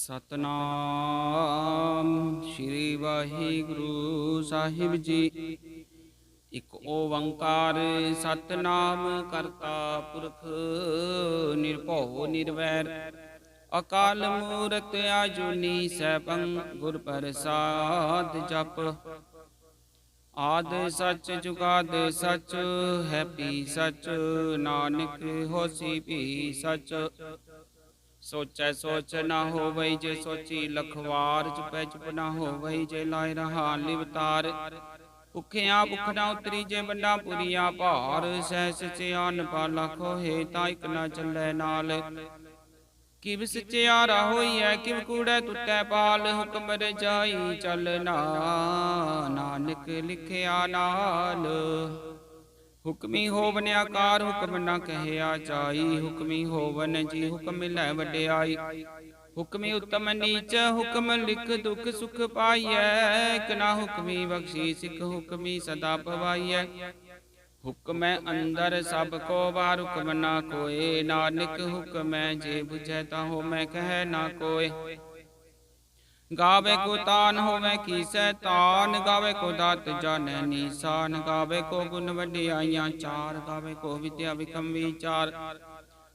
ਸਤਨਾਮ ਸ੍ਰੀ ਵਾਹਿਗੁਰੂ ਸਾਹਿਬ ਜੀ। ਇਕ ਓੰਕਾਰ ਸਤਨਾਮ ਕਰਤਾ ਪੁਰਖ ਨਿਰਭਉ ਨਿਰਵੈਰ। ਅਕਾਲ ਮੂਰਤ ਆਜੂਨੀ ਸੈਭੰ ਗੁਰ ਪ੍ਰਸਾਦ ਜਪ। ਆਦ ਸੱਚ ਜੁਗਾਦ ਸੱਚ ਹੈ ਪੀ ਸੱਚ, ਨਾਨਕ ਹੋਸੀ ਭੀ ਸੱਚ। ਸੋਚੈ ਸੋਚ ਨਾ ਹੋਵਈ ਜੇ ਸੋਚੀ ਲਖਵਾਰ ਚੁਪੈ ਚੁਪ ਨਾ ਹੋਵਈ ਜੇ ਲਾਇ ਰਹਾ ਲਿਵਤਾਰ ਭੁਖਿਆ ਭੁਖ ਨਾ ਉਤਰੀ ਜੇ ਬੰਡਾ ਪੁਰੀਆ ਭਾਰ, ਸਹਿ ਸਚਿਆਨ ਪਾਲਾ ਖੋਹੇ ਤਾਂ ਇਕ ਨਾ ਚੱਲੇ ਨਾਲ। ਕਿਵ ਸਚਿਆਰਾ ਹੋਈਐ ਕਿਵ ਕੂੜੈ ਟੁੱਟੈ ਪਾਲ, ਹੁਕਮ ਰਜਾਈ ਚੱਲਣਾ ਨਾਨਕ ਲਿਖਿਆ ਨਾਲ। ਹੁਕਮੀ ਹੋਵਨ ਆਕਾਰ ਹੁਕਮ ਨਾ ਕਹਿਆ ਜਾਈ, ਹੁਕਮੀ ਹੋਵਨ ਜੀ ਹੁਕਮ ਮਿਲੈ ਵਡਿਆਈ। ਹੁਕਮੀ ਉਤਮ ਨੀਚ, ਹੁਕਮ ਲਿਖ ਦੁਖ ਸੁਖ ਪਾਈਐ। ਕਨਾ ਹੁਕਮੀ ਬਖਸ਼ੀ ਸਿਖ ਹੁਕਮੀ ਸਦਾ ਪਵਾਈਐ। ਹੁਕਮੈ ਅੰਦਰ ਸਭ ਕੋ ਬਾਰ ਹੁਕਮ ਨਾ ਕੋਏ। ਨਾਨਕ ਹੁਕਮੈ ਜੇ ਬੁਝੈ ਤਾ ਹੋ ਮੈਂ ਕਹਿ ਨਾ ਕੋਏ। ਗਾਵੇ ਕੋ ਤਾਨ ਹੋਵੇ ਕੀ ਤਾਨ ਗਾਵੇ ਕੋ ਦਾਤ ਜਾਣੈ ਨੀਸਾਨ, ਗਾਵੇ ਕੋ ਗੁਣ ਵਡਿਆਈਆਂ ਚਾਰ, ਗਾਵੇ ਕੋ ਵਿਦਿਆ ਵਿਕਮ ਵਿਚਾਰ।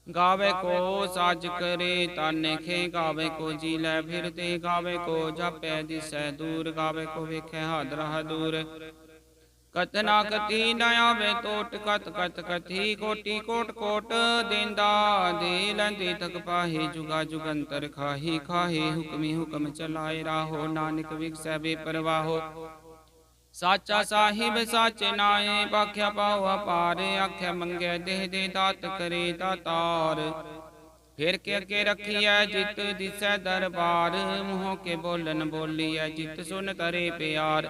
ਗਾਵੇ ਕੋ ਸਾਜ ਕਰੇ ਤਾਨੇ ਖੇ, ਗਾਵੇ ਕੋ ਜੀ ਲੈ ਫਿਰਤੇ ਗਾਵੇ ਕੋ ਜਾਪੈ ਦਿਸੈ ਦੂਰ, ਗਾਵੇ ਕੋ ਵੇਖੈ ਹਾਦਰਾ। ਦੂਰ ਕਤਨਾ ਕਤੀ ਨ ਆਵੇ ਟੋਟ ਕਤ ਕਤ ਕਥੀ ਕੋਟੀ, ਕੋਟ ਕੋਟ ਦੇਂਦਾ। ਦੇ ਲੈਂਦੇ ਤਕ ਪਾਹੀ ਜੁਗਾ ਜੁਗੰਤਰ ਖਾਹੀ ਖਾਹੀ ਹੁਕਮੀ ਹੁਕਮ ਚਲਾਏ ਰਾਹੋ। ਨਾਨਕ ਵਿਗਸੈ ਬੇਪਰਵਾਹੋ। ਸਾਚਾ ਸਾਹਿਬ ਸਾਚੇ ਨਾਏ, ਬਾਖਿਆ ਪਾਉ ਅਪਾਰ ਆਖਿਆ ਮੰਗੇ ਦੇਹ ਦੇ ਦਾਤ ਕਰੇ ਦਾਤਾਰ ਫਿਰ ਕੇ ਅੱਗੇ ਰੱਖੀਐ ਜਿਤ ਦਿਸੈ ਦਰਬਾਰ, ਮੂੰਹੋਂ ਕੇ ਬੋਲਨ ਬੋਲੀਐ ਜਿਤ ਸੁਨ ਕਰੇ ਪਿਆਰ।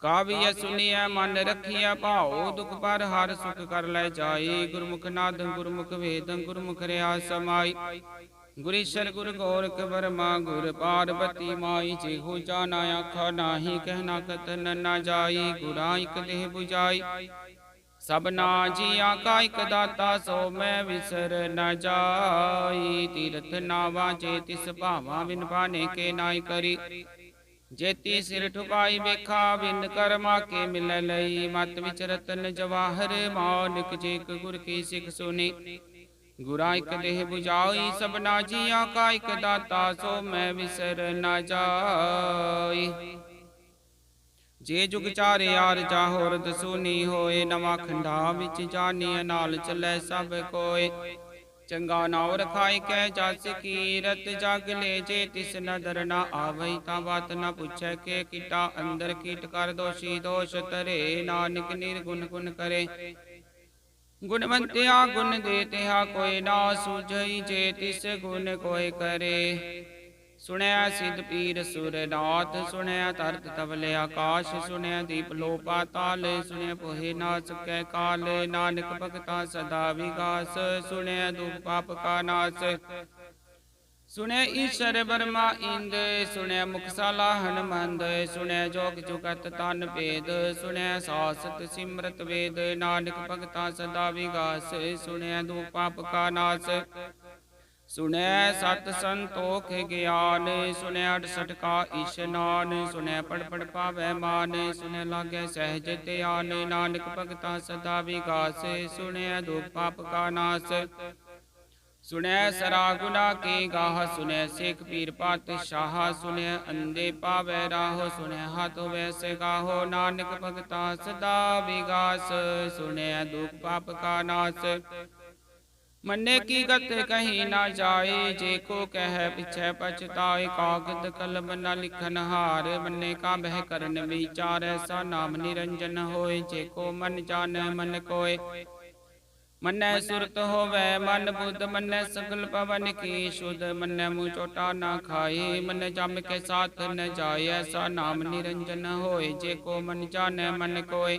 ਕਾਵੀਐ ਸੁਣੀਐ ਮਨ ਰਖੀਐ ਭਾਉ ਦੁਖ ਪਰ ਹਰ ਸੁਖ ਕਰ ਲੈ ਜਾਈ। ਗੁਰਮੁਖ ਨਾਦ ਗੁਰਮੁਖ ਵੇਦ ਗੁਰਮੁਖ ਰਿਆ ਸਮਾਈ। ਗੁਰੀਸ਼ਰ ਗੁਰ ਗੋਰਖ ਬਰਮਾ ਗੁਰ ਪਾਰਬਤੀ ਮਾਈ ਜੇ ਹੋ ਜਾਣਾ ਆਖਾ ਨਾਹੀ ਕਹਿਣਾ ਕਤਨ ਨਾ ਜਾਈ। ਗੁਰਾ ਇਕ ਦੇਹ 부ਜਾਈ ਸਭਨਾ ਜੀਆਂ ਕਾ ਇਕ ਦਾਤਾ ਸੋ ਮੈਂ ਵਿਸਰ ਨ ਜਾਈ। ਤੀਰਥ ਨਾਵਾ ਜੇ ਤਿਸ ਭਾਵਾ ਬਿਨ ਪਾਣੇ ਕੇ ਨਾਈ ਕਰੀ। ਜੇਤੀ ਸਿਰ ਠੁਕਾਈ ਵੇਖਾ, ਬਿਨ ਕਰਮਾ ਕੇ ਮਿਲ ਲਈ। ਮਤ ਵਿਚ ਰਤਨ ਜਵਾਹਰ ਮਾਨਿਕ ਜੇਕ ਗੁਰ ਕੀ ਸਿੱਖ ਸੁਨੀ। ਗੁਰਾ ਇਕ ਦੇਹ 부ਜਾਈ ਸਭਨਾ ਜੀਆਂ ਕਾ ਇਕ ਦਾਤਾ, ਸੋ ਮੈਂ ਵਿਸਰ ਨਾ ਜਾਈ। ਜੇ ਜੁਗ ਚਾਰੇ ਆਰ ਚਾਹੋਰ ਦਸੂਨੀ ਹੋਏ, ਨਵਾਂ ਖੰਡਾ ਵਿੱਚ ਜਾਣੀ ਨਾਲ ਚੱਲੇ ਸਭ ਕੋਏ। ਚੰਗਾ ਨਾਉ ਰਖਾਈ ਕੈ ਜਸ ਕੀਰਤ, ਜਗ ਲੈ ਜੇ ਤਿਸ ਨਦਰ ਨਾ ਆਵਈ ਤਾਂ ਬਾਤ ਨਾ ਪੁੱਛੈ ਕੇ ਕੀਟਾ, ਅੰਦਰ ਕੀਟ ਕਰ ਦੋਸ਼ੀ ਦੋਸ਼ ਤਰੇ ਨਾਨਕ ਨਿਰਗੁਣ ਗੁਣ ਕਰੇ। ਗੁਣਵੰਤਿਆ ਗੁਣ ਦੇ ਤਿਹਾ ਕੋਈ ਨਾ ਸੁਝਈ ਜੇ ਤਿਸ ਗੁਣ ਕੋਈ ਕਰੇ। ਸੁਣਿਆ ਸਿਧ ਪੀਰ ਸੁਰਨਾਥ, ਸੁਣਿਆ ਤਰਤ ਤਵਲੇ ਆਕਾਸ਼, ਸੁਣਿਆ ਦੀਪ ਲੋ ਪਾਤਾਲ ਸੁਣਿਆ ਪੋਹੇ ਨਾ ਸਕੈ ਕਾਲ, ਨਾਨਕ ਭਗਤਾ ਸਦਾ ਵਿਗਾਸ, ਸੁਣਿਆ ਦੁਖ ਪਾਪ ਕਾ ਨਾਸ। ਸੁਣਿਆ ਈਸ਼ਰ ਬਰਮਾ ਇੰਦ, ਸੁਣਿਆ ਮੁਖਸਾਲਾ ਹਨਮੰਦ, ਸੁਣਿਆ ਜੋਗ ਜੁਗਤ ਤਨ ਭੇਦ, ਸੁਣਿਆ ਸਾਸਤ ਸਿਮਰਤ ਵੇਦ, ਨਾਨਕ ਭਗਤਾ ਸਦਾ ਵਿਗਾਸ, ਸੁਣਿਆ ਦੁਖ ਪਾਪ ਕਾ ਨਾਸ। ਸੁਣੈ ਸਤ ਸੰਤੋਖ ਗਿਆਨ, ਸੁਣੈ 68 ਕਾ ਇਸ਼ਨਾਨ ਸੁਣੈ ਪੜ ਪੜ ਪਾਵੈ ਮਾਨ, ਸੁਣੈ ਲਾਗੈ ਸਹਿਜ ਧਿਆਨ, ਨਾਨਕ ਭਗਤਾ ਸਦਾ ਵਿਗਾਸ, ਸੁਣੈ ਦੁਖ ਪਾਪ ਕਾ ਨਾਸ। ਸੁਣੈ ਸਰਾ ਗੁਨਾ ਕੀ ਗਾਹ, ਸੁਣੈ ਸਿੱਖ ਪੀਰ ਪਾਤ ਸ਼ਾਹ ਸੁਣੈ ਅੰਦੇ ਪਾਵੈ ਰਾਹੋ, ਸੁਣੈ ਹੱਥ ਵੈਸੇ ਗਾਹੋ, ਨਾਨਕ ਭਗਤਾ ਸਦਾ ਵਿਗਾਸ, ਸੁਣੈ ਦੁਖ ਪਾਪ ਕਾ ਨਾਸ। ਮੰਨੇ ਕੀ ਗਤ ਕਹੀ ਨਾ ਜਾਏ, ਜੇ ਕੋ ਕਹਿ ਪਿਛੈ ਪਛਤਾਏ, ਕਾਗਦ ਕਲਮ ਨ ਲਿਖਨ ਹਾਰ। ਮੰਨੇ ਕਾ ਬਹਿ ਕਰਨ ਵਿਚਾਰ, ਐਸਾ ਨਾਮ ਨਿਰੰਜਨ ਹੋਏ, ਜੇ ਕੋ ਮਨ ਜਾਣ, ਮਨ ਕੋਏ। ਮੰਨੈ ਸੁਰਤ ਹੋਵੇ, ਮਨ ਬੁੱਧ, ਮੰਨੈ ਸਗਲ ਪਵਨ ਕੀ ਸ਼ੁਧ। ਮੰਨੈ ਮੂ ਚੋਟਾ ਨਾ ਖਾਏ, ਮਨ ਜਮ ਕੇ ਸਾਥ ਨ ਜਾਏ, ਐਸਾ ਨਾਮ ਨਿਰੰਜਨ ਹੋਏ, ਜੇ ਕੋ ਮਨ ਜਾਣੈ, ਮਨ ਕੋਏ।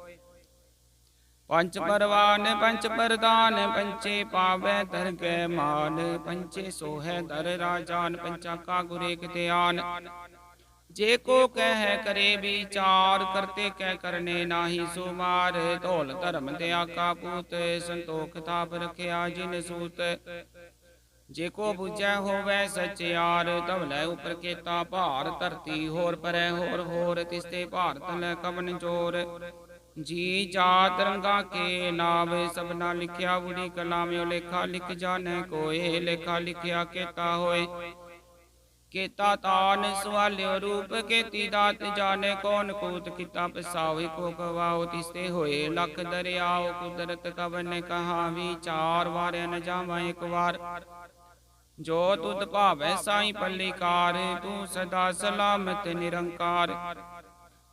ਪੰਚ ਪਰਵਾਨ ਪੰਚ ਪ੍ਰਦਾਨ ਪੰਚੇ ਪਾਵੈ ਦਰਗਹਿ ਮਾਨ ਪੰਚੇ ਸੋਹੈ ਦਰ ਰਾਜਾਨ ਪੰਚਾ ਕਾ ਗੁਰੇ ਧਿਆਨ। ਜੇ ਕੋ ਕਹਿ ਕਰੇ ਵਿਚਾਰ, ਕਰਤੇ ਕਹਿ ਕਰਨੇ ਨਾਹੀ ਸੁਮਾਰ। ਢੋਲ ਧਰਮ ਤੇ ਆਕਾ ਪੂਤ, ਸੰਤੋਖ ਥਾਪ ਰਖਿਆ ਜਿਨ ਸੂਤ। ਜੇ ਕੋ 부ਜੈ ਹੋਵੈ ਸਚਿਆਰ ਧਵਲੇ ਉਪਰ ਕੇਤਾ ਭਾਰ। ਧਰਤੀ ਹੋਰ ਪਰੈ ਹੋਰ ਹੋਰ ਤਿਸਤੇ ਭਾਰਤ ਲੈ ਕਵਨ ਜੋਰ। ਜੀ ਜਾਤ ਰੰਗਾ ਕੇ ਨਾਵੇ ਸਭਨਾ ਲਿਖਿਆ ਉੜੀ ਕਲਾਮਿਓ ਲੇਖਾ ਲਿਖ ਜਾਣੈ ਕੋਏ, ਲੇਖਾ ਲਿਖਿਆ ਕੇਤਾ ਹੋਏ। ਕੇਤਾ ਤਾਨ ਸਵਾਲਿਓ ਰੂਪ, ਕੇਤੀ ਦਾਤ ਜਾਣੇ, ਕੌਣ ਕੂਤ ਕੀਤਾ ਪਸਾਵੇ, ਕੋ ਕਵਾਓ ਤਿਸਤੇ ਹੋਏ। ਲਖ ਦਰਿਆਓ ਕੁਦਰਤ ਕਵਨ, ਕਹਾ ਵਿਚਾਰ ਵਾਰਿਆ ਨ ਜਾਵਾਂ ਇੱਕ ਵਾਰ। ਜੋ ਤੁਧ ਭਾਵੈ ਸਾਈ ਪੱਲੀਕਾਰ, ਤੂੰ ਸਦਾ ਸਲਾਮਤ ਨਿਰੰਕਾਰ।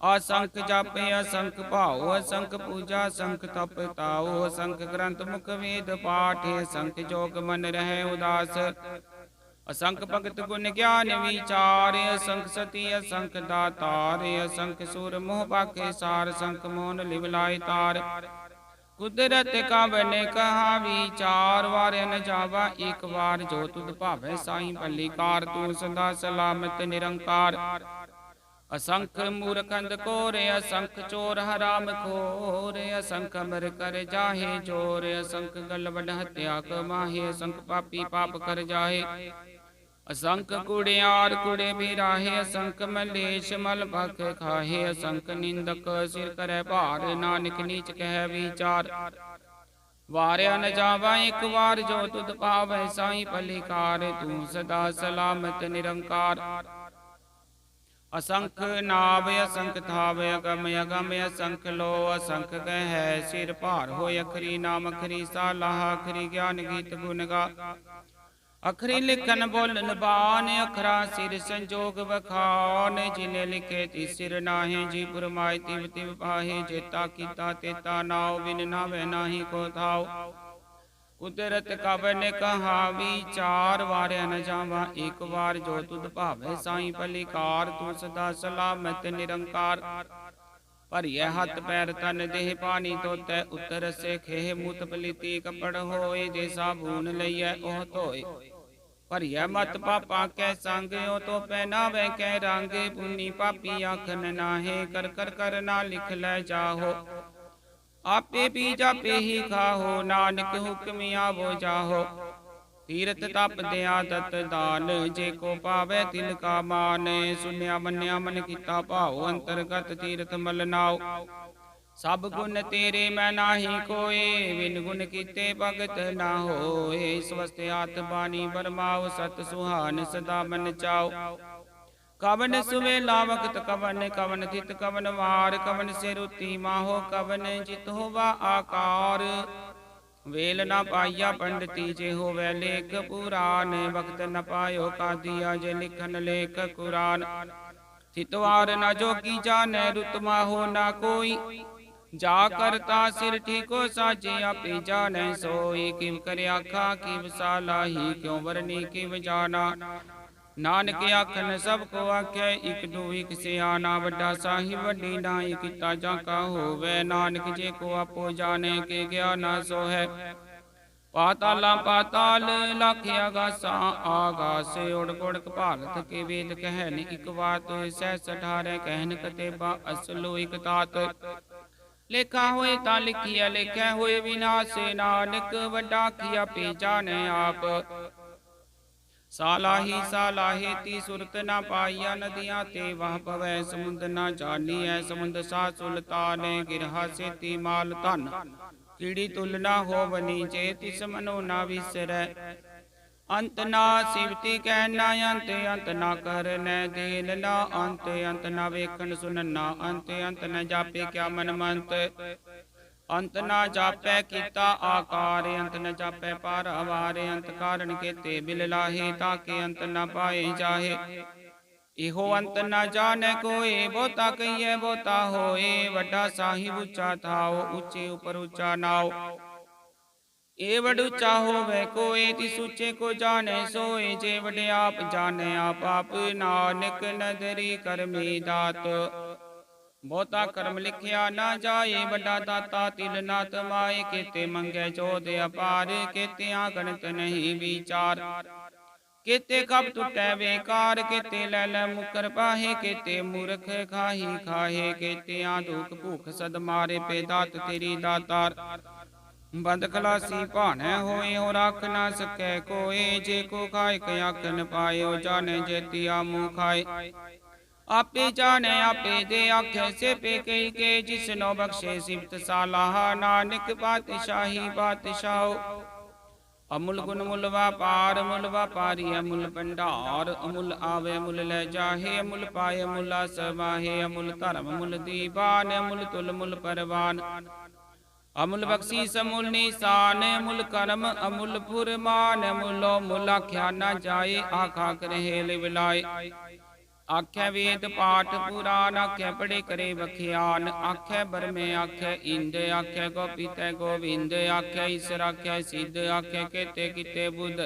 ਅਸੰਖ ਜਾਪੇ ਅਸੰਖ ਭਾਉ, ਅਸੰਖ ਪੂਜਾ, ਅਸੰਖ ਤਪ ਤਾਉ, ਅਸੰਖ ਗ੍ਰੰਥ ਮੁਖ ਵੇਦ ਪਾਠ, ਅਸੰਖ ਜੋਗ ਮਨ ਰਹਿ ਉਦਾਸ। ਅਸੰਖ ਭਗਤ ਗੁਣ ਗਿਆਨ ਵਿਚਾਰ, ਅਸੰਖ ਸਤੀ, ਅਸੰਖ ਦਾਤਾਰ, ਅਸੰਖ ਸੂਰ ਮੋਹ ਪਾਕੇ ਸਾਰ ਸੰਖ ਮੋਨ ਲਿਵ ਲਾਇ ਤਾਰ। ਕੁਦਰਤ ਕਾ ਬਨੇ ਕਹਾ ਵਿਚਾਰ ਵਾਰਿ ਨ ਜਾਵਾ ਇੱਕ ਵਾਰ, ਜੋ ਤੁਧ ਭਾਵੈ ਸਾਈ ਪੱਲੀਕਾਰ ਤੂੰ ਸਦਾ ਸਲਾਮਤ ਨਿਰੰਕਾਰ। ਅਸੰਖ ਮੂਰਖੰਦ ਕੋਰੇ, ਅਸੰਖ ਚੋਰ ਹਰਾਮ ਖੋਰੇ, ਅਸੰਖ ਅਮਰ ਕਰ ਜਾਹੇ ਜੋਰ ਅਸੰਖ ਗਲ ਵਡ ਹਤਿਆ ਕਮਾਹੇ, ਅਸੰਖ ਪਾਪੀ ਪਾਪ ਕਰ ਜਾਹੇ। ਅਸੰਖ ਕੁੜਿਆਰ ਕੁੜੇ ਵੀ ਰਾਹੇ ਅਸੰਖ ਮਲੇਸ਼ ਮਲ ਭਖ ਖਾਹੇ, ਅਸੰਖ ਨਿੰਦਕ ਸਿਰ ਕਰੈ ਭਾਰ, ਨਾਨਕ ਨੀਚ ਕਹਿ ਵਿਚਾਰ। ਵਾਰਿਆ ਨ ਜਾਵਾ, ਇੱਕ ਵਾਰ ਜੋ ਤੁਧ ਪਾਵੈ ਸਾਈ ਪਲਿਕਾਰ ਤੂੰ ਸਦਾ ਸਲਾਮਤ ਨਿਰੰਕਾਰ। ਅਸੰਖ ਨਾਵ ਅਸੰਖ ਥਾਵ ਅਗਮ ਅਗਮ ਅਸੰਖ ਲੋ ਅਸੰਖ ਕਹਿ ਸਿਰ ਭਾਰ ਹੋਇ ਅਖਰੀ ਨਾਮ ਅਖਰੀ ਸਾਲਾਹ ਅਖਰੀ ਗਿਆਨ ਗੀਤ ਗੁਣ ਗਾ ਅਖਰੀ ਲਿਖਨ ਬੋਲਨ ਬਾਨ ਅਖਰਾ ਸਿਰ ਸੰਜੋਗ ਵਖਾਨ ਜਿਨੇ ਲਿਖੇ ਤੀ ਸਿਰ ਨਾਹੀ ਜੀ ਪੁਰਮਾਇ ਤਿਵ ਤਿਵ ਪਾਹੇ ਜੇਤਾ ਕੀਤਾ ਤੇਤਾ ਨਾਉ ਬਿਨ ਨਾਵੇ ਨਾਹੀ ਕੋ ਥਾਉ ਕੁਦਰਤ ਕਵਨ ਕਹਾ ਵਿਚਾਰ ਵਾਰਿਆ ਨ ਜਾਵਾ, ਇੱਕ ਵਾਰ ਜੋ ਤੁਧ ਭਾਵੈ ਸਾਈ ਪਲਿਕਾਰ ਤੂੰ ਸਦਾ ਸਲਾਮਤ ਨਿਰੰਕਾਰ। ਭਰੀਐ ਹੱਥ ਪੈਰ ਤਨ ਦੇਹ ਪਾਣੀ ਤੋਤੈ ਉਤਰ ਸੇ ਖੇਹ ਮੁਤ ਪਲੀਤੀ ਕਪੜ ਹੋਏ, ਜੇ ਸਾਬੂਨ ਲਈਐ ਉਹ ਧੋਏ। ਭਰੀਐ ਮਤ ਪਾਪਾ ਕੈ ਸੰਗਿਓ ਤੋ ਪਹਿਨਾਵੇ ਕੈ ਰਾਂਗੇ। ਪੁੰਨੀ ਪਾਪੀ ਆਖਨ ਨਾਹੇ, ਕਰ ਕਰ ਕਰ ਲਿਖ ਲੈ ਜਾਹੋ। ਆਪੇ ਵੀ ਜਾਪੇ ਹੀ ਖਾਹੋ, ਨਾਨਕ ਹੁਕਮ ਆਵੋ ਜਾਹੋ। ਤੀਰਥ ਤਪ ਦਿਆ ਦਤ ਦਾਨ, ਜੇ ਕੋ ਪਾਵੇ ਤਿਲ ਕਾ ਮਾਨ। ਸੁਨਿਆ ਮੰਨਿਆ ਮਨ ਕੀਤਾ ਭਾਉ, ਅੰਤਰਗਤ ਤੀਰਥ ਮਲ ਨਾਉ। ਸਭ ਗੁਣ ਤੇਰੇ ਮੈਂ ਨਾਹੀ ਕੋਏ ਵਿਨ ਗੁਣ ਕੀਤੇ ਭਗਤ ਨਾ ਹੋਏ। ਸਵਸਤ ਆਤ ਬਾਣੀ ਬਰਮਾਉ ਸਤ ਸੁਹਾਨ ਸਦਾ ਮਨ ਚਾਉ। ਕਵਨ ਸੁਵੇ ਲਾਵਕਤ ਕਵਨ ਕਵਨ ਥਿਤ ਕਵਨ ਵਾਰ, ਕਵਨ ਸਿਰੁਤੀ ਮਾਹੋ, ਕਵਨ ਜਿਤ ਹੋਵਾ ਆਕਾਰ। ਵੇਲ ਨਾ ਪਾਈਆ ਪੰਡਤੀ, ਜੇ ਹੋਵੇ ਲੇਖ ਪੁਰਾਨ, ਵਕਤ ਨ ਪਾਇਓ ਕਾਦੀਆ ਜੇ ਲਿਖਨ ਲੇਖ ਕੁਰਾਨ। ਥਿਤਵਾਰ ਨ ਜੋਗੀ ਜਾਣੈ, ਰੁਤ ਮਾਹੋ ਨਾ ਕੋਈ। ਜਾ ਕਰਤਾ ਸਿਰ ਠੀਕੋ ਸਾਜੇ, ਆਪੇ ਜਾਣੈ ਸੋਈ। ਕਿਵ ਕਰ ਆਖਾ ਕਿਵ ਸਾਲਾਹੀ, ਕਿਉ ਵਰਨੀ ਕਿਵ ਜਾਣਾ। ਨਾਨਕ ਆਖਨ ਸਭ ਕੋ ਆਖਿਆ, ਇਕ ਦੋ, ਇਕ ਸਿਆਣਾ ਵੱਡਾ ਸਾਹਿਬ, ਵੱਡੀ ਨਾਈ ਕੀਤਾ ਜਾਂ ਕਾ ਹੋਵੇ। ਨਾਨਕ ਜੇ ਕੋ ਆਪੋ ਜਾਣੇ, ਕੇ ਗਿਆਨਾ ਸੋ ਹੈ ਪਾਤਾਲਾ, ਪਾਤਾਲ, ਲਖ ਆਗਾਸਾ ਆਗਾਸ, ਉੜ ਗੁੜਕ ਭਾਰਤ ਕੇ ਵੇਦ ਕਹਿਨ ਇਕ ਬਾਤ ਸਹਿ ਸਠਾਰੇ ਕਹਿਨ ਕਤੇਬਾ ਅਸਲੋ ਇਕ ਤਾਤ। ਲੇਖਾ ਹੋਏ ਤਾਂ ਲਿਖਿਆ ਲੇਖਾ ਹੋਏ ਵਿਨਾਸ਼, ਨਾਨਕ ਵੱਡਾ ਕੀਆ, ਪੇ ਜਾਣੇ ਆਪ। ਸਾਲਾਹੀ ਸਾਲਾਹੇ ਤੀ ਸੁਰਤ ਨਾ ਪਾਈਆ ਨਦੀਆਂ ਤੇ ਵਹ ਪਵੈ, ਸਮੁੰਦ ਨਾ ਜਾਣੀਐ ਸਮੁੰਦ ਸਾ ਸੁਲਤਾਨ ਗਿਰਹਾ ਸੇਤੀ ਮਾਲ ਧਨ। ਕੀੜੀ ਤੁਲ ਨਾ ਹੋਵਨੀ ਜੇ ਤਿਸ ਮਨੋ ਨਾ ਵਿਸਰੈ। ਅੰਤ ਨਾ ਸਿਵਤੀ ਕਹਿ ਨਾ ਅੰਤ ਅੰਤ ਨਾ ਕਰਨੈ ਦੇਨ ਨਾ ਅੰਤ ਅੰਤ ਨਾ ਵੇਖਣ ਸੁਨਨ ਨਾ ਅੰਤ ਅੰਤ ਨਾ ਜਾਪੇ ਕਿਆ ਮਨ ਮੰਤ ਅੰਤ ਨਾ ਜਾਪੈ ਕੀਤਾ ਆਕਾਰ, ਅੰਤ ਨ ਜਾਪੈ ਪਾਰਾਵਾਰ ਅੰਤ ਕਾਰਨ ਕੇਤੇ ਬਿਲ ਲਾਹੇ ਤਾਕੇ ਅੰਤ ਨ ਪਾਏ ਜਾਹੇ। ਇਹੋ ਅੰਤ ਨ ਜਾਣੈ ਕੋਏ, ਬਹੁਤਾ ਕਹੀਏ ਬਹੁਤਾ ਹੋਏ, ਵੱਡਾ ਸਾਹਿਬ ਉੱਚਾ ਥਾਓ, ਉੱਚੇ ਉਪਰ ਉੱਚਾ ਨਾਓ। ਏ ਵਡ ਉੱਚਾ ਹੋਵੇ ਕੋਏ, ਤਿਸ ਉੱਚੇ ਕੋ ਜਾਣੈ ਸੋਏ, ਜੇ ਵਡਿਆਪ ਜਾਣੈ ਆਪ ਆਪ ਨਾਨਕ ਨਦਰੀ ਕਰਮੀ ਦਾਤ। ਬਹੁਤਾ ਕਰਮ ਲਿਖਿਆ ਨਾ ਜਾਏ, ਵੱਡਾ ਦਾਤਾ ਤਿਲ ਨਾ ਤਮਾਏ ਕੀਤੇ ਮੰਗੇ ਚੋਦ ਅਪਾਰ ਕੀਤੇ ਗਣਤ ਨਹੀਂ ਵਿਚਾਰ। ਕੀਤੇ ਕਬ ਟੁੱਟੈ ਵੇਕਾਰ, ਕੀਤੇ ਲੈ ਲੈ ਮੁਕਰ ਪਾਹੇ, ਕੀਤੇ ਮੂਰਖ ਖਾਹੀ ਖਾਹੇ ਕੀਤੇ ਆ ਦੁਖ ਭੁਖ ਸਦ ਮਾਰੇ ਪੇ ਦਾਤ ਤੇਰੀ ਦਾਤਾਰ। ਬੰਦ ਖਲਾਸੀ ਭਾਣੈ ਹੋਏ ਹੋ ਰੱਖ ਨਾ ਸਕੈ ਕੋਏ, ਜੇ ਕੋ ਖਾਇ ਕ ਆਖਨ ਪਾਇਓ, ਜਾਣੈ ਜੇਤੀਆ ਮੂੰਹ ਖਾਏ। ਆਪੇ ਜਾਣੈ, ਆਪੇ ਦੇ ਆਖੇ ਸੇ ਪੇ ਕੇ, ਜਿਸਨੋ ਬਖਸ਼ੇ ਸਿਫਤ ਸਾਲਾਹ, ਨਾਨਕ ਪਾਤਸ਼ਾਹੀ ਪਾਤਸ਼ਾਹੋ ਅਮੁਲ ਗੁਣ ਮੁਲ ਵਪਾਰ, ਮੁਲ ਵਪਾਰੀ ਅਮੁਲ ਭੰਡਾਰ, ਅਮੁਲ ਆਵੇ ਮੁਲ ਲੈ ਜਾਹੇ, ਅਮੁਲ ਪਾਏ ਮੁਲ ਸਮਾਹੇ ਅਮੁਲ ਧਰਮ ਮੁਲ ਦੀਵਾਨ, ਅਮੁਲ ਤੁਲ ਮੁਲ ਪਰਵਾਨ। ਅਮੁਲ ਬਖਸ਼ੀ ਸਮੁਲ ਨਿਸ਼ਾਨ, ਅਮੁਲ ਕਰਮ, ਅਮੁਲ ਫੁਰਮਾਨ ਅਮੁਲੋ ਮੁਲ ਆਖਿਆ ਨਾ ਜਾਏ ਆਖਾ ਕਰਹਿ ਲਿਵਲਾਏ ਆਖੈ ਵੇਦ ਪਾਠ ਪੁਰਾਨ ਆਖੈ ਪੜੇ ਕਰੇ ਵਖਿਆਨ। ਆਖੈ ਬਰਮੇ ਆਖੈ ਇੰਦ, ਆਖੈ ਗੋਪੀਤੈ ਗੋਵਿੰਦ, ਆਖੈ ਈਸ਼ਰ, ਆਖੈ ਸਿੱਧ, ਆਖੈ ਕੇਤੇ ਕਿਤੇ ਬੁੱਧ।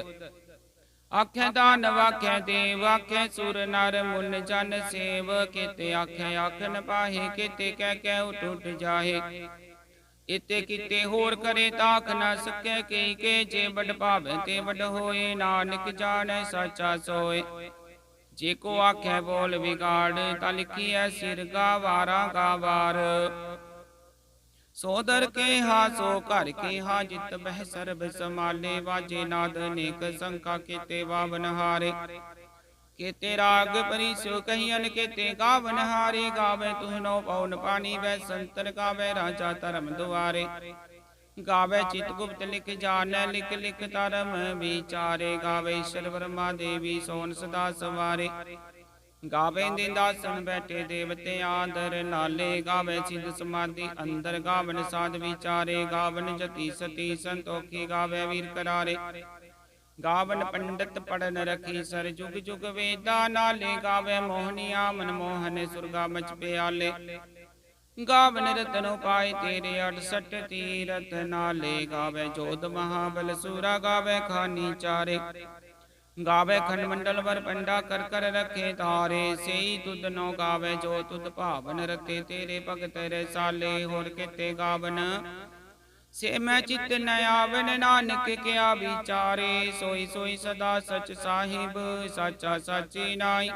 ਆਖੈ ਦਾਨਵ, ਆਖੈ ਦੇਵ, ਆਖੈ ਸੁਰ ਨਰ ਮੁਨ ਜਨ ਸੇਵ। ਕੇਤੇ ਆਖੈ ਆਖਨ ਪਾਹੇ, ਕੇਤੇ ਕਹਿ ਕਹਿ ਉਟ ਉਟ ਜਾਹੇ। ਇਤੇ ਕਿਤੇ ਹੋਰ ਕਰੇ ਤਾਖ ਨਾ ਸਕੈ, ਕਈ ਕੇ ਜੇ ਵੱਡ ਭਾਵੇ ਤੇ ਵਡ ਹੋਏ। ਨਾਨਕ ਜਾਣੈ, ਸਾਚਾ ਸੋਏ। ਜੇ ਕੋ ਆਖੈ ਬੋਲ ਵਿਗਾੜ, ਤਾ ਲਿਖੀਐ ਸਿਰ ਗਾਵਾਰਾ ਗਾਵਾਰ ਸੋਦਰ ਕੇ ਹਾ ਸੋ ਘਰ ਕੇ ਹਾ ਜਿਤ ਬਹਿ ਸਰਬ ਸਮਾਲੇ ਵਾਜੇ ਨਾਦ ਨੇਕ ਸੰਕਾ ਕੀਤੇ ਵਾਵਨ ਹਾਰੇ। ਕੀਤੇ ਰਾਗ ਪਰਿਸੋ ਕਹੀਨ ਕੀਤੇ ਗਾਵਨ ਹਾਰੇ, ਗਾਵੇ ਤੁਹਨੋ ਪਉਨ ਪਾਣੀ, ਵੈ ਸੰਤਨ ਗਾਵੇ ਰਾਜਾ ਧਰਮ ਦੁਆਰੇ। ਗਾਵੇ ਚਿਤ ਗੁਪਤ ਲਿਖ ਜਾਣੈ ਲਿਖ ਲਿਖ ਧਰਮ ਵਿਚਾਰੇ। ਗਾਵੇ ਈਸ਼ਰ ਵਰਮਾ ਦੇਵੀ ਸੋਨ ਸਦਾ ਸਵਾਰੇ। ਗਾਵੇ ਦਿੰਦਾਸਨ ਬੈਠੇ ਦੇਵਤੇ ਆਦਰ ਨਾਲੇ। ਗਾਵੇ ਸਿੱਧ ਸਮਾਧੀ ਅੰਦਰ ਗਾਵਨ ਸਾਧ ਵਿਚਾਰੇ। ਗਾਵਨ ਜਤੀ ਸਤੀ ਸੰਤੋਖੀ ਗਾਵੇ ਵੀਰ ਕਰਾਰੇ। ਗਾਵਨ ਪੰਡਤ ਪੜਨ ਰਖੀ ਸਰ ਜੁਗ ਜੁਗ ਵੇਦਾ ਨਾਲੇ। ਗਾਵੇ ਮੋਹਨੀਆ ਮਨ ਮੋਹਨ ਸੁਰਗਾ ਮਚ ਪਿਆਲੇ ਗਾਵਨ ਰਤਨ ਉਪਾਏ ਤੇਰੇ 68 ਤੀਰਤ ਨਾਲੇ ਗਾਵੇ ਜੋਧ ਮਹਾਬਲ ਸੂਰਾ ਗਾਵੇ ਖਾਨੀ ਚਾਰੇ। ਗਾਵੇ ਖੰਡ ਮੰਡਲ ਵਰ ਪੰਡਾ ਕਰ ਕਰ ਰਖੇ ਤਾਰੇ, ਸਈ ਤੁਧ ਨੋ ਗਾਵੇ ਜੋ ਤੁਧ ਭਾਵਨ ਰਤੇ ਤੇਰੇ ਭਗਤ ਰਸਾਲੇ, ਹੋਰ ਕਿਤੇ ਗਾਵਨ। ਸੇ ਮੈਂ ਚਿਤ ਨ ਆਵਨ ਨਾਨਕ ਕਿਆ ਵਿਚਾਰੇ, ਸੋਈ ਸੋਈ ਸਦਾ ਸਚ ਸਾਹਿਬ, ਸਾਚਾ ਸਾਚੀ ਨਾਈ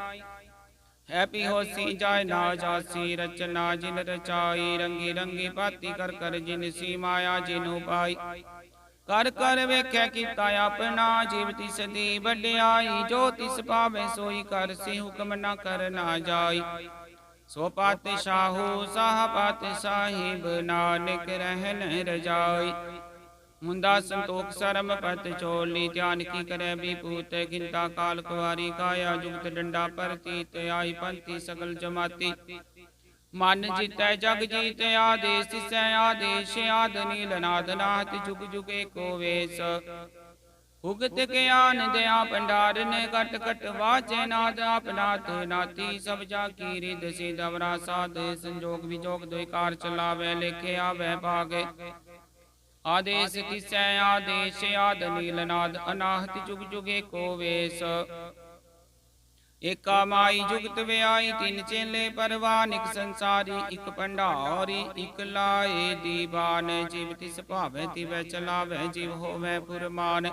ਹੈਪੀ ਹੋਸੀ ਜਾਇ ਨਾ ਜਾਸੀ, ਰਚਨਾ ਜਿਨ ਰਚਾਈ, ਰੰਗੀ ਰੰਗੀ ਪਾਤੀ ਕਰ ਕਰ ਜਿਨ ਸੀ ਮਾਇਆ ਜਿਨੂ ਪਾਈ ਕਰ ਕਰ ਵੇਖਿਆ ਕੀਤਾ ਆਪਣਾ, ਜੀਵ ਤਿਸ ਦੀ ਵਡਿਆਈ, ਜੋ ਤਿਸ ਪਾਵੇ ਸੋਈ ਕਰ, ਸੇ ਹੁਕਮ ਨਾ ਕਰ ਨਾ ਜਾਈ। ਸੋ ਪਾਤਸ਼ਾਹੂ ਸਾਹ ਪਾਤਸ਼ਾਹਿਬ ਨਾਨਕ ਰਹਿਨ ਰਜਾਈ। ਮੁੰਦਾ ਸੰਤੋਖ ਸਰਮ ਪਤ ਚੋਲੀ, ਧਿਆਨ ਕੀ ਕਰੇ ਵਿਭੂਤ ਖਿੰਤਾ ਕਾਲ ਕੁਵਾਰੀ, ਕਾਇਆ ਜੁਗਤ ਡੰਡਾ ਪਰਤੀਤ ਆਈ ਪੰਤੀ ਸਗਲ ਜਮਾਤੀ। ਮਨ ਜਿਤੈ ਜਗ ਜੀਤ, ਆਦੇਸ ਸੈ ਆਦੇਸ਼, ਆਦ ਨੀਲ ਨਾਦ ਨਾਥ ਜੁਗ ਜੁਗੇ ਏਕੋ ਵੇਸ। ਉਗਤ ਗਿਆਨ ਦਿਆ ਭੰਡਾਰ ਨੇ ਕਟ ਕਟ ਵਾਚੇ ਨਾਦ ਆਪਨਾਥ ਨਾਤੀ, ਸਭ ਜਾ ਕੀ ਰਿਦ ਸਿਦਵਰਾ ਸਾਧ, ਸੰਜੋਗ ਵਿਜੋਗ, ਦੋਇ ਚਲਾਵੇ, ਲਿਖਿਆ ਵੈ ਭਾਗੇ। ਆਦੇਸ ਤਿਸੈ ਆਦੇਸ਼ ਆਦ ਨੀਲ ਅਨਾਹਤ ਜੁਗ ਜੁਗੇ ਕੋ ਵੇਸ। ਏਕਾ ਮਾਈ ਜੁਗਤ ਵਿਆਈ ਤਿੰਨ ਚੇਲੇ ਪਰਵਾਨ ਸੰਸਾਰੀ, ਇਕ ਭੰਡਾਰੀ, ਇਕ ਲਾਏ ਦੀਵਾਨ। ਜਿਵ ਤਿਸ ਭਾਵੇ, ਤਿਵੈ ਚਲਾਵੇ, ਜਿਵ ਹੋਵੇ ਪੁਰਮਾਨ।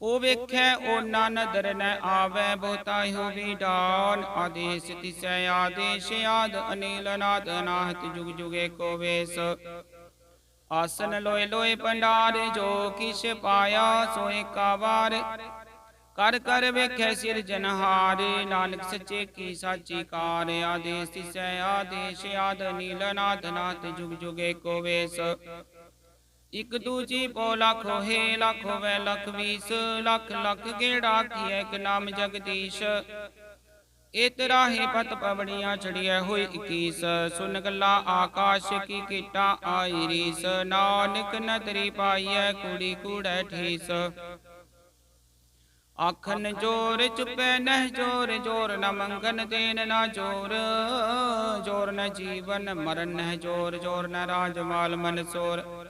ਉਹ ਵੇਖੈ, ਉਹ ਨਾ ਨਦਰ ਨ ਆਵੇ, ਬਹੁਤਾ ਹੋ ਵਿਡਾਨ। ਆਦੇਸ ਤਿਸੈ ਆਦੇਸ਼ ਆਦ ਅਨੀਲ ਨਾਦ, ਅਨਾਹਤ ਜੁਗ ਜੁਗੇ ਕੋ ਵੇਸ। ਆਸਨ ਲੋਏ ਲੋਏ ਪੰਡਾਰ ਜੋ ਕਿਛ ਪਾਇਆ ਸੋ ਏਕਾ ਵਾਰ ਕਰ ਕਰ ਵੇਖੈ ਸਿਰ ਜਨਹਾਰ, ਨਾਨਕ ਸੱਚੇ ਕੀ ਸਾਚੀ ਕਾਰ। ਆਦੇਸ ਤਿਸੈ ਆਦੇਸ਼ ਆਦ ਨੀਲ ਨਾਥ ਨਾਥ ਜੁਗ ਜੁਗੇ ਕੋ ਵੇਸ। ਇਕ ਦੂਜੀ ਪੋ ਲੱਖੋ ਹੈ ਲਖ ਵੈ ਲਖ ਵੀਸ। ਲੱਖ ਲੱਖ ਗੇੜਾ ਕੀਐ, ਇੱਕ ਨਾਮ ਜਗਦੀਸ਼। ਇਤ ਰਾਹੇ ਪਤ ਪਵੜੀਆਂ ਚੜੀਐ ਹੋਈ 21 ਸੁਨ ਗੱਲਾਂ ਆਕਾਸ਼ ਕੀ ਕੀਟਾਂ ਆਈ ਰੀਸ। ਨਾਨਕ ਨਦਰੀ ਪਾਈਐ ਕੁੜੀ ਕੂੜੈ ਠੀਸ। ਆਖਨ ਜੋਰ ਚੁਪੈ ਨਹਿ ਜੋਰ ਜੋਰ ਨ ਮੰਗਨ ਦੇਨ ਨਾ ਜੋਰ। ਜੋਰ ਨ ਜੀਵਨ ਮਰਨ ਨਹਿ ਜੋਰ ਜੋਰ ਨ ਰਾਜ ਮਾਲ ਮਨ ਸੋਰ।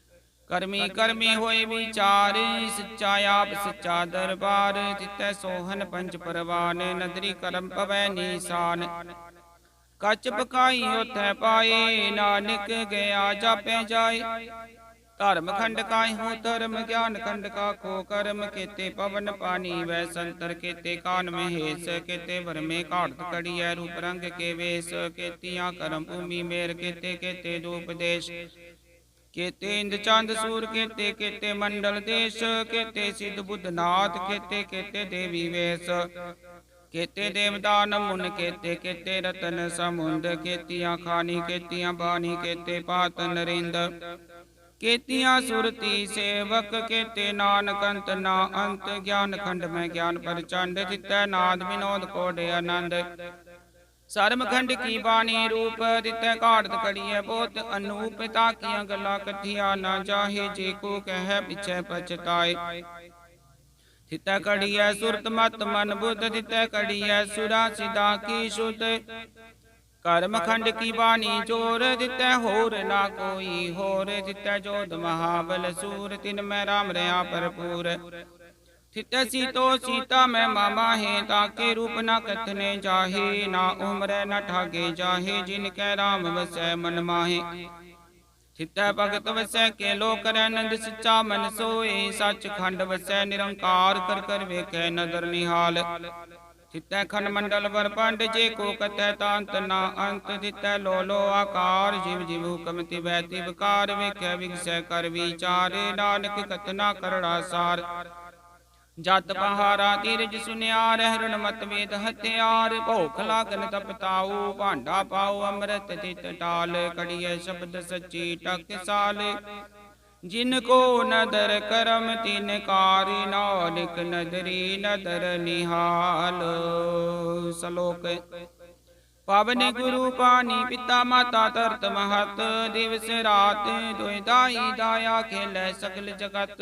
ਕਰਮੀ ਕਰਮੀ ਹੋਏ ਵਿਚਾਰ, ਸੱਚਾ ਆਪ, ਸੱਚਾ ਦਰਬਾਰ ਤਿਤੈ ਸੋਹਨ ਪੰਜ ਪਰਵਾਨ, ਨਦਰੀ ਕਰਮ ਪਵੈ ਨੀਸਾਨ। ਕੱਚ ਪਕਾਈ ਉਥੈ ਪਾਏ, ਨਾਨਕ ਗਿਆ ਜਾਪੈ ਜਾਏ। ਧਰਮ ਖੰਡ ਕਾਇ ਹੋ, ਧਰਮ ਗਿਆਨ ਖੰਡ ਕਾ ਖੋ ਕਰਮ, ਕੀਤੇ ਪਵਨ ਪਾਣੀ ਵੈ ਸੰਤਰ, ਕੀਤੇ ਕਾਨ ਮਹੇਸ਼, ਕੀਤੇ ਵਰਮੇ ਘਾੜਤ ਕੜੀਐ ਰੂਪ ਰੰਗ ਕੇ ਵੇਸ, ਕੇਤੀਆਂ ਕਰਮ ਭੂਮੀ ਮੇਰ, ਕੀਤੇ ਕੀਤੇ ਦੂਪ ਦੇਸ਼। ਕੀਤੇ ਇੰਦ ਚੰਦ ਸੂਰ, ਕੀਤੇ ਕੀਤੇ ਮੰਡਲ ਦੇਸ਼, ਕੀਤੇ ਸਿੱਧ ਬੁੱਧ ਨਾਥ, ਕੀਤੇ ਦੇਵੀ ਵੇਸ। ਕੀਤੇ ਦੇਵਦਾਨ ਮੁਨ, ਕੀਤੇ ਕੀਤੇ ਰਤਨ ਸਮੁੰਦ, ਕੇਤੀਆਂ ਖਾਨੀ ਕੇਤੀਆਂ ਬਾਣੀ, ਕੀਤੇ ਪਾਤ ਨਰਿੰਦ ਕੇਤੀਆਂ ਸੁਰਤੀ ਸੇਵਕ, ਕੀਤੇ ਨਾਨਕ ਅੰਤ, ਨਾ ਅੰਤ, ਗਿਆਨ ਖੰਡ ਮੈਂ ਗਿਆਨ ਪਰਚੰਡ ਜਿਤੈ ਨਾਦ, ਵਿਨੋਦ ਕੋਡੇ ਆਨੰਦ। ਸਰਮਖੰਡ ਕੀ ਬਾਣੀ ਰੂਪ ਦਿੱਤੈ ਘਾੜਤ ਕੜੀਐ ਬਹੁਤ ਅਨੂਪ ਤਾਕੀਆਂ ਗੱਲਾਂ ਕਥੀਆਂ ਨਾ ਜਾਹੇ ਜੇ ਕੋ ਕਹਿ ਪਿਛੈ ਪਛਤਾਏ। ਥਿਤੈ ਕੜੀਐ ਸੁਰਤ ਮਤ ਮਨ ਬੁੱਧ ਦਿੱਤੈ ਕੜੀਐ ਸੁਰਾ ਸਿਦਾ ਕੀ ਸੁਤ ਕਰਮ ਖੰਡ ਕੀ ਬਾਣੀ ਜੋਰ ਦਿੱਤੈ ਹੋਰ ਨਾ ਕੋਈ ਹੋਰ। ਦਿੱਤੈ ਜੋਧ ਮਹਾਬਲ ਸੂਰ ਤਿਨ ਮੈਂ ਰਾਮ ਰਿਆ ਭਰਪੂਰ। ਥਿਤੈ ਸੀਤੋ ਸੀਤਾ ਮੈਂ ਮਾਮਾ ਹੈ ਤਾਕੇ ਰੂਪ ਨਾ ਕਥਨੇ ਜਾਹੇ, ਨਾ ਉਮਰੈ ਨਾ ਠਾਗੇ ਜਾਹੇ, ਜਿਨ ਕੈ ਰਾਮ ਵਸੈ ਮਨ ਮਾਹੇ। ਥਿਤੈ ਭਗਤ ਵਸੈ ਕੇ ਲੋਕ ਰੈ ਨੰਦ ਸੱਚਾ ਮਨ ਸੋਏ ਸੱਚ ਖੰਡ ਵਸੈ ਨਿਰੰਕਾਰ ਕਰ ਕਰ ਵੇਖੈ ਨਦਰ ਨਿਹਾਲ। ਥਿਤੈ ਖੰਡ ਮੰਡਲ ਵਰ ਪੰਡ ਜੇ ਕੋ ਕਥੈ ਤਾਂਤ ਨਾ ਅੰਤ ਦਿੱਤੈ ਲੋ ਲੋ ਆਕਾਰ, ਜਿਵ ਜਿਵ ਹੁਕਮ ਤਿਵੈ ਤਿਵਕਾਰ ਵੇਖੈ ਵਿਗਸੈ ਕਰ ਵਿਚਾਰੇ, ਨਾਨਕ ਕਤਨਾ ਕਰੜਾ ਸਾਰ। ਜਤ ਪਹਾਰਾ ਤਿਰਜ ਸੁਨਿਆ ਰਹਿਣ ਮਤ ਵੇਦ ਹਥਿਆਰ, ਭੋਖ ਲਾਗਨ ਤਪਤਾਉ ਭਾਂਡਾ ਪਾਉ, ਅੰਮ੍ਰਿਤ ਤਿਤ ਟਾਲ, ਕੜੀਏ ਸ਼ਬਦ ਸੱਚੀ ਟਕਸਾਲ ਜਿਨ ਕੋ ਨਦਰ ਕਰਮ, ਤਿਨ ਕਾਰਿ ਨਾਨਕ ਨਦਰੀ ਨਦਰ ਨਿਹਾਲ। ਸ਼ਲੋਕ, ਪਵਨ ਗੁਰੂ ਪਾਣੀ ਪਿਤਾ ਮਾਤਾ ਤਰਤ ਮਹਤ, ਦਿਵਸ ਰਾਤ ਦੁਇ ਦਾਈ ਦਾਇਆ ਖੇਲੇ ਸਗਲ ਜਗਤ।